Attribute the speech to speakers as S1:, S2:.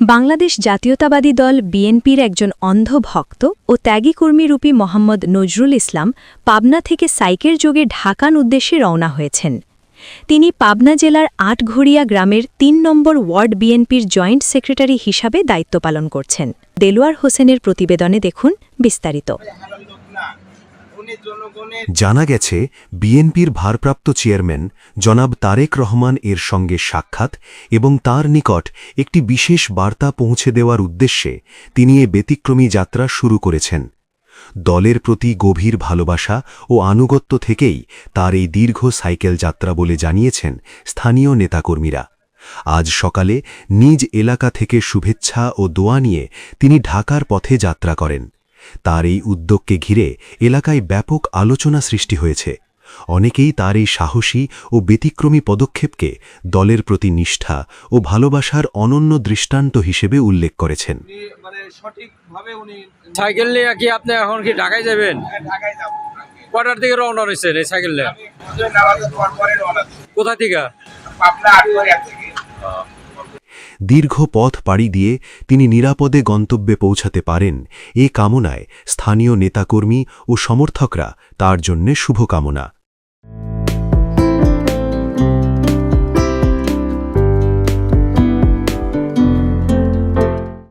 S1: বাংলাদেশ জাতীয়তাবাদী দল বিএনপির একজন অন্ধ ভক্ত ও ত্যাগী কর্মীরূপী মোহাম্মদ নজরুল ইসলাম পাবনা থেকে সাইকেল যোগে ঢাকান উদ্দেশ্যে রওনা হয়েছেন। তিনি পাবনা জেলার আটঘড়িয়া গ্রামের তিন নম্বর ওয়ার্ড বিএনপির জয়েন্ট সেক্রেটারি হিসাবে দায়িত্ব পালন করছেন। দেলোয়ার হোসেনের প্রতিবেদনে দেখুন বিস্তারিত।
S2: জানা গেছে, বিএনপির ভারপ্রাপ্ত চেয়ারম্যান জনাব তারেক রহমান এর সঙ্গে সাক্ষাৎ এবং তার নিকট একটি বিশেষ বার্তা পৌঁছে দেওয়ার উদ্দেশ্যে তিনি এ ব্যতিক্রমী যাত্রা শুরু করেছেন। দলের প্রতি গভীর ভালোবাসা ও আনুগত্য থেকেই তার এই দীর্ঘ সাইকেল যাত্রা বলে জানিয়েছেন স্থানীয় নেতাকর্মীরা। আজ সকালে নিজ এলাকা থেকে শুভেচ্ছা ও দোয়া নিয়ে তিনি ঢাকার পথে যাত্রা করেন। তার এই উদ্যোগকে ঘিরে এলাকায় ব্যাপক আলোচনা সৃষ্টি হয়েছে। অনেকেই তার এই সাহসী ও ব্যতিক্রমী পদক্ষেপকে দলের প্রতি নিষ্ঠা ও ভালোবাসার অনন্য দৃষ্টান্ত হিসেবে উল্লেখ করেছেন।
S3: মানে
S4: সাইকেল নিয়ে কি আপনি এখন কি ঢাকায় যাবেন? কটার থেকে রওনা রয়েছেন এই সাইকেল নিয়ে।
S3: আমি ফজর নামাজের পর পরে রওনা দিই।
S4: কোথা
S3: থেকে।
S2: দীর্ঘ পথ পাড়ি দিয়ে তিনি নিরাপদে গন্তব্যে পৌঁছাতে পারেন। এ কামনায় স্থানীয় নেতাকর্মী ও সমর্থকরা তার জন্যে শুভকামনা।